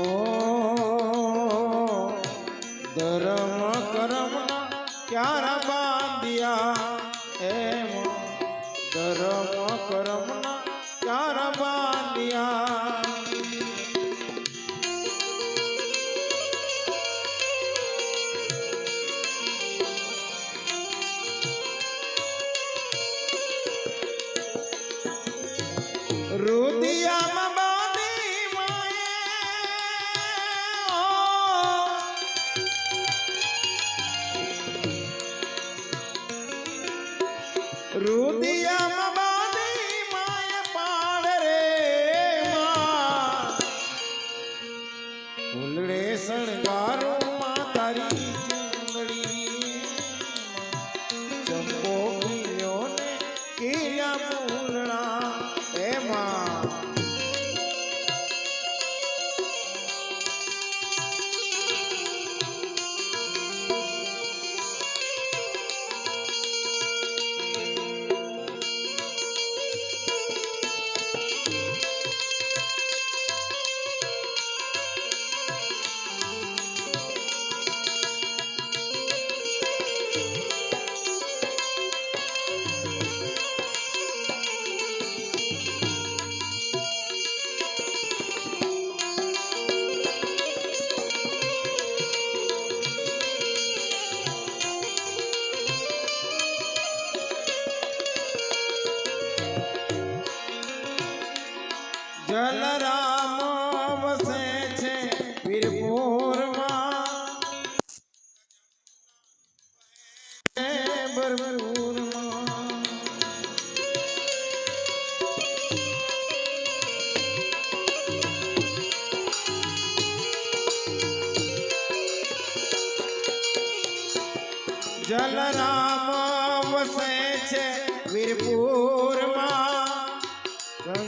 ઓ ધર્મ કરમ ક્યાર બાંધ્યા એમ ધર્મ કરમના રુદિયામાં બાંધી માય પાળ રે માં. ફૂલડે શણગારો માં તારી ચુંદડી. ચંપો કિલ્યો ને જલરામ વસે છે વીરપુરમાં. ભરપૂરમાં જલરામ વસે છે વીરપુરમાં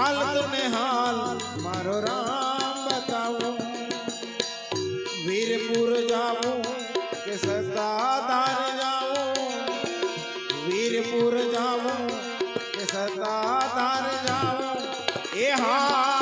હાલ તને હાલ મારો રામ બતાવું વીરપુર જાવું કે સત્તાધાર જાવું વીરપુર જાવું કે સત્તાધાર જાવું એ હા